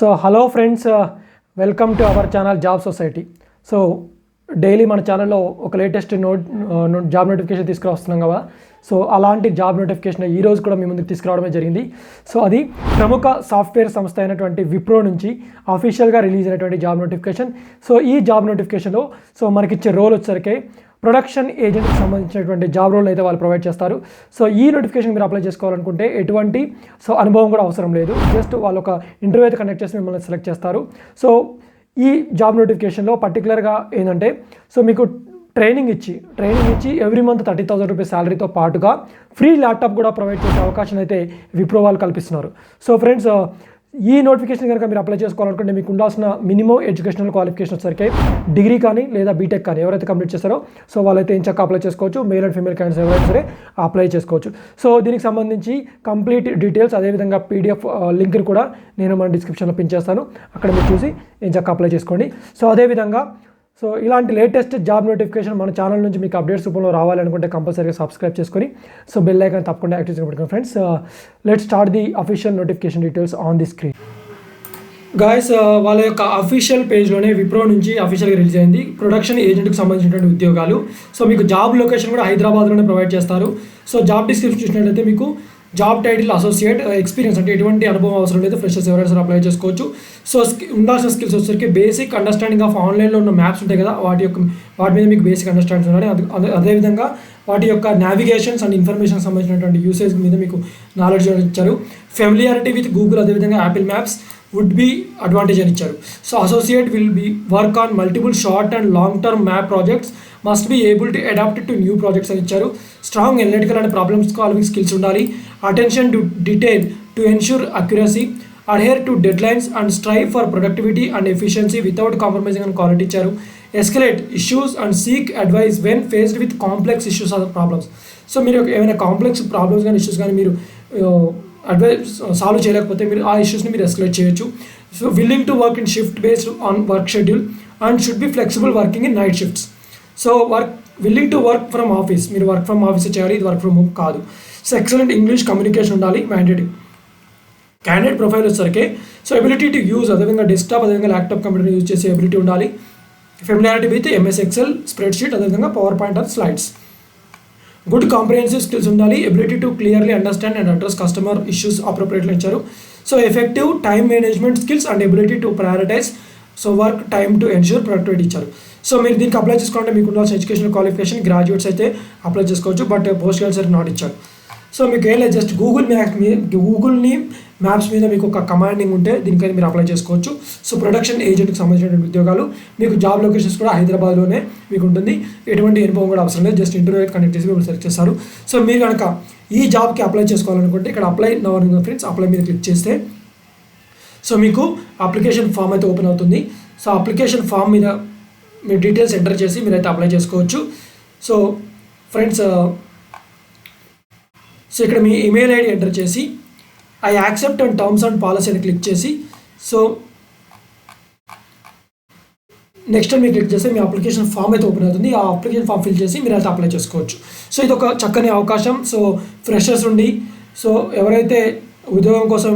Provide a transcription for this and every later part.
So hello friends uh, welcome to our channel job society. So daily మన ఛానల్లో ఒక latest note uh, job notification తీసుకురాస్తున్నాం కదా. So అలాంటి జాబ్ నోటిఫికేషన్ ఈ రోజు కూడా మీ ముందుకు తీసుకురావడమే జరిగింది. సో అది ప్రముఖ సాఫ్ట్వేర్ సంస్థ అయినటువంటి విప్రో నుంచి అఫీషియల్గా రిలీజ్ అయినటువంటి జాబ్ నోటిఫికేషన్. సో ఈ జాబ్ నోటిఫికేషన్లో సో మనకిచ్చే రోల్ వచ్చేసరికి ప్రొడక్షన్ ఏజెంట్కి సంబంధించినటువంటి జాబ్ రోల్ అయితే వాళ్ళు ప్రొవైడ్ చేస్తారు. సో ఈ నోటిఫికేషన్ మీరు అప్లై చేసుకోవాలనుకుంటే ఎటువంటి సో అనుభవం కూడా అవసరం లేదు. జస్ట్ వాళ్ళు ఒక ఇంటర్వ్యూ అయితే కండక్ట్ చేసి మిమ్మల్ని సెలెక్ట్ చేస్తారు. సో ఈ జాబ్ నోటిఫికేషన్లో పర్టికులర్గా ఏంటంటే సో మీకు ట్రైనింగ్ ఇచ్చి ట్రైనింగ్ ఇచ్చి every month thirty thousand rupees శాలరీతో పాటుగా ఫ్రీ ల్యాప్టాప్ కూడా ప్రొవైడ్ చేసే అవకాశం అయితే విప్రో వాళ్ళు కల్పిస్తున్నారు. సో ఫ్రెండ్స్ ఈ నోటిఫికేషన్ కనుక మీరు అప్లై చేసుకోవాలనుకుంటే మీకు ఉండాల్సిన మినిమం ఎడ్యుకేషనల్ క్వాలిఫికేషన్ వచ్చేసరికి డిగ్రీ కానీ లేదా బీటెక్ కానీ ఎవరైతే కంప్లీట్ చేస్తారో సో వాళ్ళైతే ఏం చక్క అప్లై చేసుకోవచ్చు. మేల్ అండ్ ఫీమేల్ క్యాండిడేట్స్ ఎవరైనా సరే అప్లై చేసుకోవచ్చు. సో దీనికి సంబంధించి కంప్లీట్ డీటెయిల్స్ అదేవిధంగా పీడిఎఫ్ లింక్ కూడా నేను మన డిస్క్రిప్షన్లో పిన్ చేస్తాను. అక్కడ మీరు చూసి ఏం చక్క అప్లై చేసుకోండి. సో అదేవిధంగా సో ఇలాంటి లేటెస్ట్ జాబ్ నోటిఫికేషన్ మన ఛానల్ నుంచి మీకు అప్డేట్స్ రూపంలో రావాలనుకుంటే కంపల్సరీగా సబ్స్క్రైబ్ చేసుకొని సో బెల్ ఐకాన్ తప్పకుండా యాక్టివ్ చేసుకోండి friends let start the official notification details on the screen guys వాళ్ళ యొక్క అఫీషియల్ పేజ్లోనే విప్రో నుంచి అఫీషియల్గా రిలీజ్ అయింది. ప్రొడక్షన్ ఏజెంట్కి సంబంధించినటువంటి ఉద్యోగాలు. సో మీకు జాబ్ లొకేషన్ కూడా హైదరాబాద్లోనే ప్రొవైడ్ చేస్తారు. సో జాబ్ డిస్క్రిప్షన్ చూసినట్లయితే మీకు జాబ్ టైటిల్ అసోసియేట్ ఎక్స్పీరియన్స్ అంటే ఎటువంటి అనుభవం అవసరం లేదు ఫ్రెషర్స్ ఎవరైనా సరే అప్లై చేసుకోవచ్చు. సో ఉండాల్సిన స్కిల్స్ వచ్చేసరికి బేసిక్ అండర్స్టాండింగ్ ఆఫ్ ఆన్లైన్లో ఉన్న మ్యాప్స్ ఉంటాయి కదా వాటి యొక్క వాటి మీద మీకు బేసిక్ అండర్స్టాండింగ్ ఉండాలి. అదే అదేవిధంగా వాటి యొక్క నావిగేషన్స్ అండ్ ఇన్ఫర్మేషన్ సంబంధించినటువంటి యూసేజ్ మీద మీకు నాలెడ్జ్ ఇచ్చారు. ఫెమిలియారిటీ విత్ గూగుల్ అదేవిధంగా Apple maps would be advantage అని ఇచ్చారు. So associate will be work on multiple short and long term map projects must be able to adapt to new projects అని ఇచ్చారు. Strong analytical and problems solving skills ఉండాలి. Attention to detail to ensure accuracy adhere to deadlines and strive for productivity and efficiency without compromising and quality ఇచ్చారు escalate issues and seek advice when faced with complex issues or problems so మీరు ఏమైనా complex problems కానీ issues కానీ మీరు advice solve చేయలేకపోతే మీరు ఆ ఇష్యూస్ని మీరు ఎస్కలేట్ చేయొచ్చు. So willing to work in shift based on work schedule and should be flexible working in night shifts so work willing to work from office మీరు work from office చేయాలి ఇది work from home కాదు. So excellent English communication ఉండాలి mandatory candidate profile వచ్చేసరికి so ability to use అదేవిధంగా desktop అదేవిధంగా laptop computer use చేసే ability ఉండాలి. Familiarity with MS Excel spreadsheet అదేవిధంగా PowerPoint or slides good comprehensive skills ఉండాలి. Ability to clearly understand and address customer issues appropriately ఇచ్చారు. So effective time management skills and ability to prioritise so work time to ensure productivity ఇచ్చారు. So మీరు దీనికి apply చేసుకోవాలంటే మీకు ఉండాల్సిన education qualification graduates అయితే apply చేసుకోవచ్చు బట్ పోస్ట్ గ్రాడ్యుయేట్స్ నాట్ ఇచ్చారు. సో మీకు ఏం లేదు జస్ట్ గూగుల్ మ్యాప్స్ మీ గూగుల్ని మ్యాప్స్ మీద మీకు ఒక కమాండింగ్ ఉంటే దీనికైతే మీరు అప్లై చేసుకోవచ్చు. సో ప్రొడక్షన్ ఏజెంట్కి సంబంధించిన ఉద్యోగాలు మీకు జాబ్ లొకేషన్స్ కూడా హైదరాబాద్లోనే మీకు ఉంటుంది. ఎటువంటి అనుభవం కూడా అవసరం లేదు. జస్ట్ ఇంటర్వ్యూ కనెక్ట్ చేసి మీరు సెలెక్ట్ చేస్తారు. సో మీరు కనుక ఈ జాబ్కి అప్లై చేసుకోవాలనుకుంటే ఇక్కడ అప్లై నవర్ ఫ్రెండ్స్ అప్లై మీద క్లిక్ చేస్తే సో మీకు అప్లికేషన్ ఫామ్ అయితే ఓపెన్ అవుతుంది. సో అప్లికేషన్ ఫామ్ మీద మీరు డీటెయిల్స్ ఎంటర్ చేసి మీరైతే అప్లై చేసుకోవచ్చు. సో ఫ్రెండ్స్ సో ఇక్కడ మీ ఇమెయిల్ ఐడి ఎంటర్ చేసి I accept and terms and policy అని క్లిక్ చేసి సో నెక్స్ట్ మీరు క్లిక్ చేస్తే మీ అప్లికేషన్ ఫామ్ అయితే ఓపెన్ అవుతుంది. ఆ అప్లికేషన్ ఫామ్ ఫిల్ చేసి మీరు అయితే అప్లై చేసుకోవచ్చు. సో ఇది ఒక చక్కని అవకాశం. సో ఫ్రెషర్స్ ఉండి సో ఎవరైతే ఉద్యోగం కోసం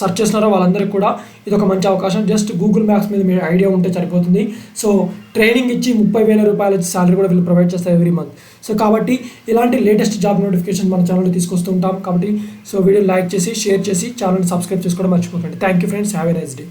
సెర్చ్ చేస్తున్నారో వాళ్ళందరికీ కూడా ఇది ఒక మంచి అవకాశం. జస్ట్ గూగుల్ మ్యాప్స్ మీద మీరు ఐడియా ఉంటే సరిపోతుంది. సో ట్రైనింగ్ ఇచ్చి ముప్పై వేల రూపాయల శాలరీ కూడా వీళ్ళు ప్రొవైడ్ చేస్తారు ఎవ్రీ మంత్ సో కాబట్టి ఇలాంటి లేటెస్ట్ జాబ్ నోటిఫికేషన్ మన ఛానల్లో తీసుకొస్తూ ఉంటాం. కాబట్టి సో వీడియో లైక్ చేసి షేర్ చేసి ఛానల్ని సబ్స్క్రైబ్ చేసుకోవడం మర్చిపోకండి. Thank you friends have a nice day